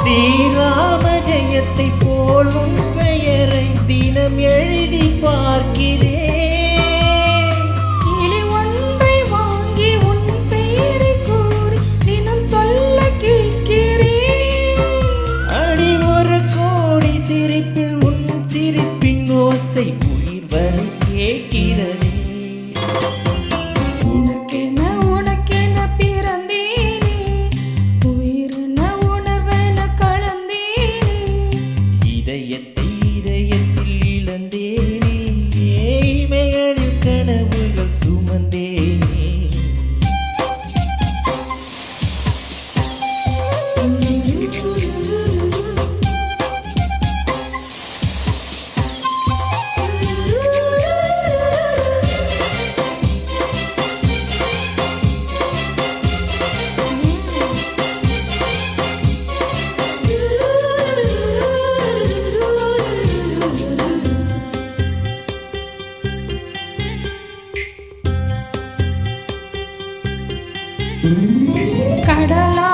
ஸ்ரீராம ஜெயத்தை போலும் பெயரை தினம் எழுதி பார்க்கிறேன் கிளி ஒன்றை வாங்கி உன் பெயரை கூறி தினம் சொல்ல கேட்கிறேன் அடி ஒரு கோடி சிரிப்பில் உன் சிரிப்பின் ஓசை உயிர் வரை கேட்கிறதே. கடலா